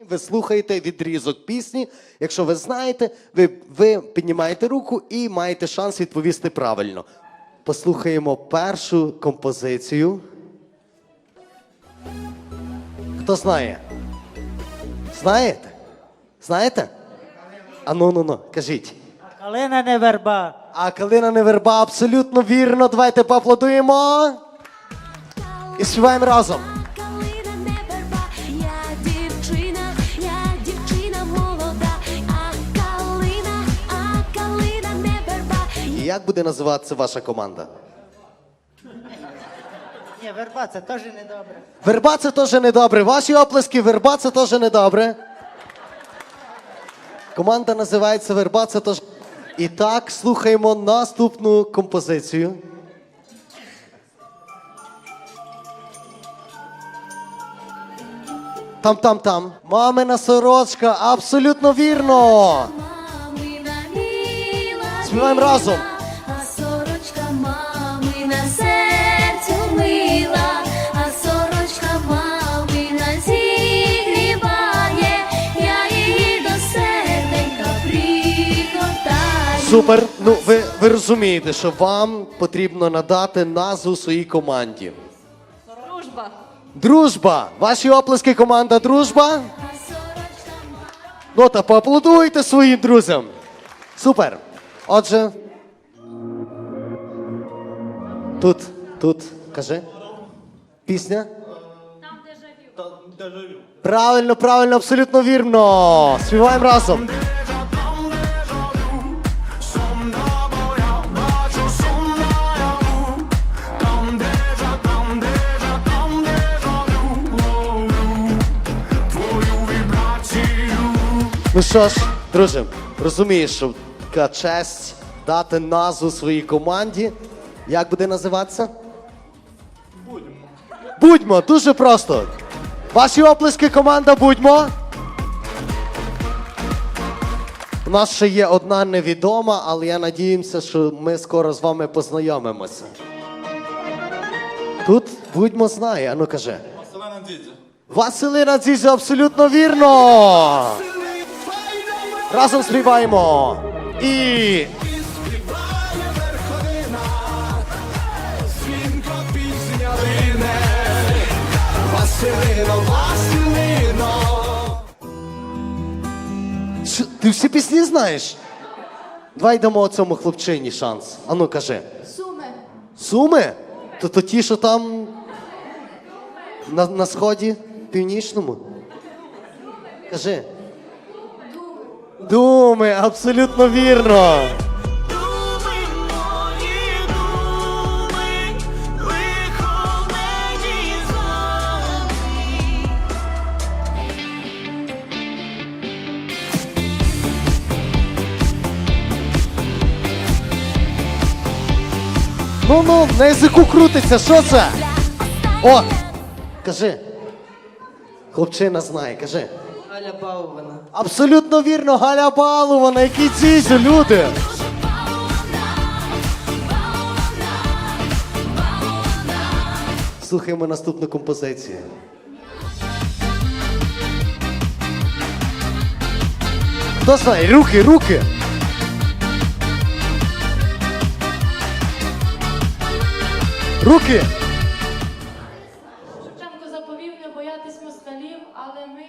Ви слухаєте відрізок пісні. Якщо ви знаєте, ви, ви піднімаєте руку і маєте шанс відповісти правильно. Послухаємо першу композицію. Хто знає? Знаєте? Знаєте? А ну ну ну, кажіть. Калина не верба. А калина не верба, абсолютно вірно. Давайте поаплодуємо. І співаємо разом. Як буде називатися ваша команда? Ні, верба це теж недобре. Верба це теж недобре. Ваші оплески, верба це теж недобре. Команда називається Верба, це теж. І так, слухаємо наступну композицію. Там, там, там. Мамина сорочка, абсолютно вірно. Співаємо разом. А сорочка серцю мила, а сорочка мамина зігріває, я її до серденька пригортаю. Супер. Ну, ви, ви розумієте, що вам потрібно надати назву своїй команді. Дружба. Дружба! Ваші оплески, команда Дружба. Ну та поаплодуйте своїм друзям. Супер. Отже. Тут, тут, кажи. Пісня? Там дежавю. Правильно, правильно, абсолютно вірно. Співаємо разом. Ну що ж, друже, розумієш, що така честь дати назву своїй команді. Як буде називатися? Будьмо. Будьмо, дуже просто. Ваші оплески, команда Будьмо. У нас ще є одна невідома, але я надіюся, що ми скоро з вами познайомимося. Тут будьмо знає, ану каже. Василина Дідзя. Василина Дзізя, абсолютно вірно. Разом співаємо. І Василино, Василино. Що, ти всі пісні знаєш? Давай дамо цьому хлопчині шанс. Ану, кажи. Суми. Суми? То, то ті, що там на, на сході північному? Кажи. Думи, абсолютно вірно. Ну ну, на язику крутиться, що це? О! Кажи. Хлопчина знає, кажи. Галя Баувана. Абсолютно вірно, Галя Балова, на якій цізю, люди. Слухаємо наступну композицію. Хто знає? Руки, руки! Руки! Шевченко заповів не боятись москалів, але ми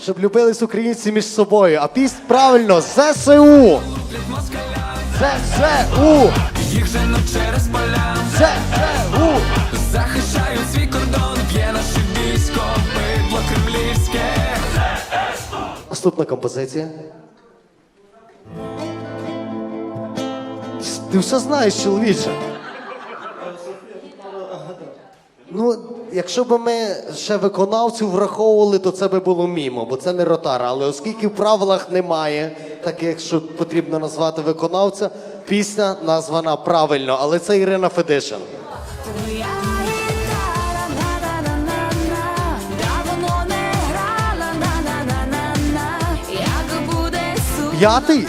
Щоб любились українці між собою. А піснь правильно ЗСУ! ЗСУ! Їх женуть через поля, ЗСУ! захищають свій кордон, б'є наше військо, бидло кремлівське. Наступна композиція. Ти все знаєш, чоловіче. Ну, якщо б ми ще виконавців враховували, то це би було мімо, бо це не ротара. Але оскільки в правилах немає таких, що потрібно назвати виконавця, пісня названа правильно, але це Ірина Федишин. П'ятий.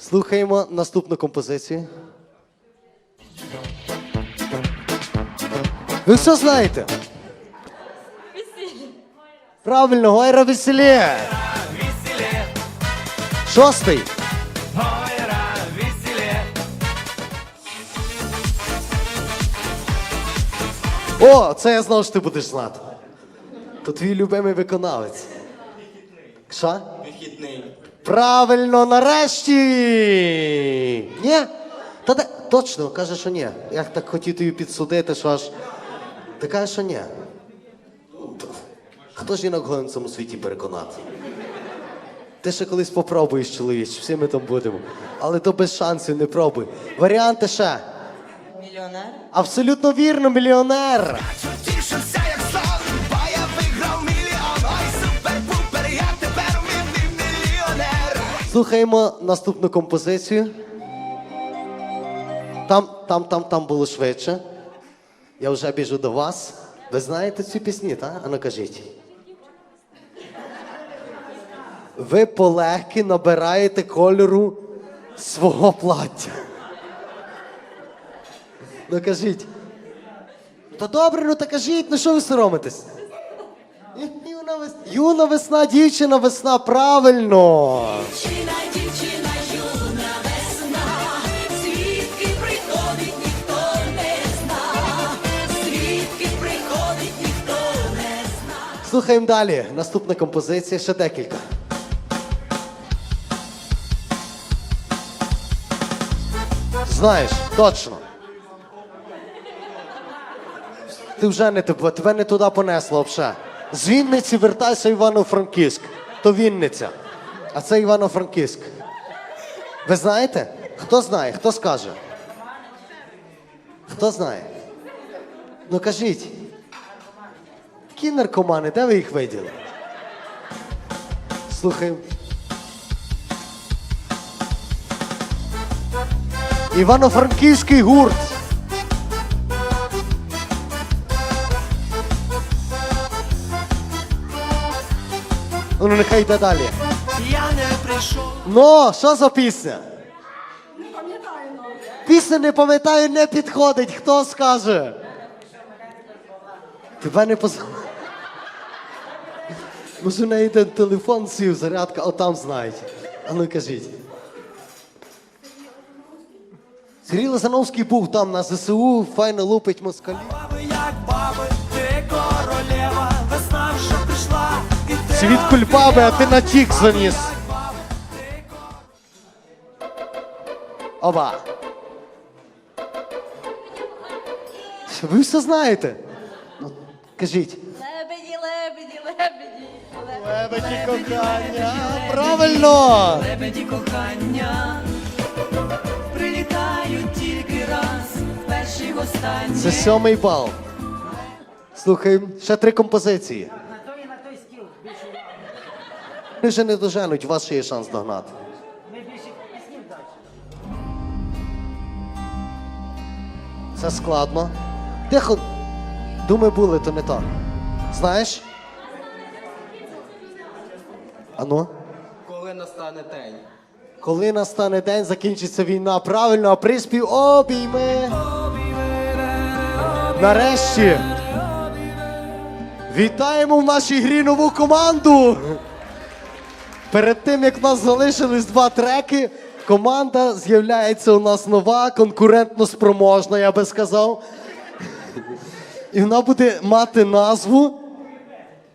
Слухаємо наступну композицію. Ви все знаєте? Правильно, Гойра веселє. Шостий. гойра, веселе. О, це я знав, що ти будеш знати. То твій любимий виконавець. Що? Вихідний. Правильно, нарешті! Ні? Та де? Точно, каже, що ні. Я так хотів тобі підсудити, що аж. Ти кажеш, що ні. Хто жінок годен в цьому світі переконати? Ти ще колись попробуєш, чоловіч, всі ми там будемо. Але то без шансів не пробуй. Варіанти ще. Мільйонер? Абсолютно вірно, мільйонер. Слухаємо наступну композицію. Там, там, там, там було швидше. Я вже біжу до вас. Ви знаєте ці пісні, так? А ну кажіть. Ви полегки набираєте кольору свого плаття. Ну кажіть. Та добре, ну та кажіть, ну що ви соромитесь? Юна весна, юна весна, дівчина весна, правильно. Дівчина, Слухаємо далі. Наступна композиція, ще декілька. Знаєш, точно. Ти вже не тебе, тебе не туди понесло взагалі. З Вінниці вертайся Івано-Франківськ. То Вінниця. А це Івано-Франківськ. Ви знаєте? Хто знає? Хто скаже? Хто знає? Ну кажіть. Які наркомани, де ви їх виділи? Слухаємо. Івано-Франківський гурт. Ну, нехай йде далі. Я не прийшов. Ну, що за пісня? Не пам'ятаю Пісня не пам'ятаю, не підходить. Хто скаже? Тебе не поз... Може, в неї йде телефон сів, зарядка, отам знають. А ну кажіть. Сергій Лозановський був там на ЗСУ, файно лупить москалі. Баби, як баби, ти королева, весна вже прийшла, Світ кульбаби, а ти на тік заніс. Оба. Ви все знаєте? Ну, кажіть. Лебеді, лебеді, лебеді, Лебеді кохання. Правильно! Лебеді кохання прилітають тільки раз, перший останній. Це сьомий бал. Слухаємо, ще три композиції. На той і на той скіл. Більше Вони вже не доженуть, у вас ще є шанс догнати. ми більше піснів далі. Це складно. Тихо. Думаю, були, то не то. Знаєш? Ану? Коли настане день? Коли настане день, закінчиться війна. Правильно, а приспів обійми. Нарешті. Вітаємо в нашій грі нову команду. Перед тим, як в нас залишились два треки, команда з'являється у нас нова, конкурентно спроможна, я би сказав. І вона буде мати назву.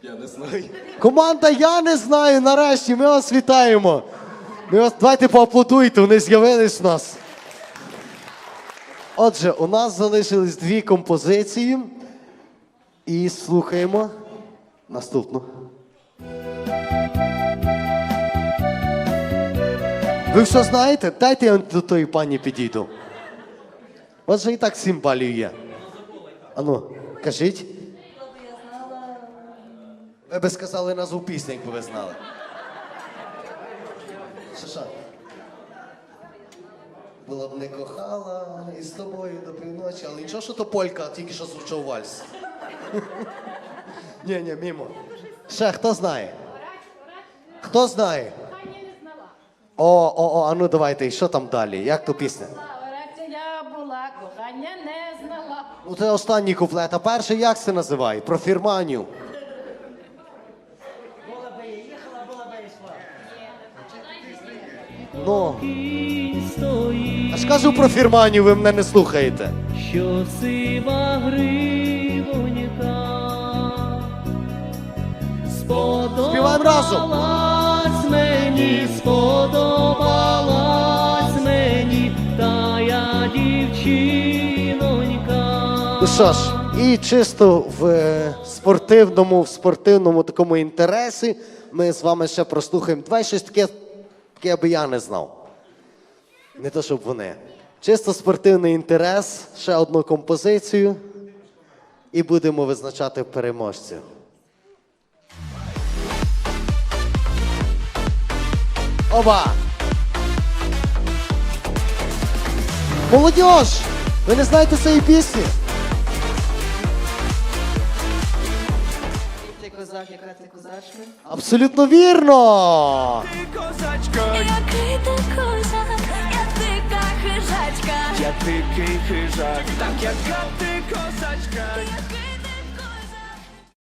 Я не знаю. Команда Я не знаю. Нарешті ми вас вітаємо. Ми вас давайте поаплодуйте, вони з'явились у нас. Отже, у нас залишились дві композиції. І слухаємо наступну. Ви все знаєте? Дайте я до тої пані підійду. У вас же і так сім балів є. Ану, кажіть. Ви би сказали назву пісні, якби ви знали. Що? Була б не кохала і з тобою до півночі, але нічого, що то полька, тільки що звучав вальс. Ні, ні, мімо. Ще хто знає? Хто знає? О, о, о, а ну давайте, і що там далі? Як то пісня? Я була, кохання не знала. Ну це останній куплет, а перший як це називає? Про фірманів. Приїхала, була би йшла. Ну. А ж кажу про фірманію, ви мене не слухаєте. що сива гривонька Співаємо разом. сподобалась мені, сподобалась мені, та я дівчинонька. Ну що ж, і чисто в е, спортивному, в спортивному такому інтересі ми з вами ще прослухаємо. Давай щось таке, таке аби я не знав. Не то, щоб вони. Чисто спортивний інтерес, ще одну композицію. І будемо визначати переможців. Оба! Молодіж! Ви не знаєте цієї пісні? Козак, яка ти козачка? Абсолютно вірно! Козачко, Який ти козак, я дика хижачка. я дикий хижак, так яка ти козачка, Який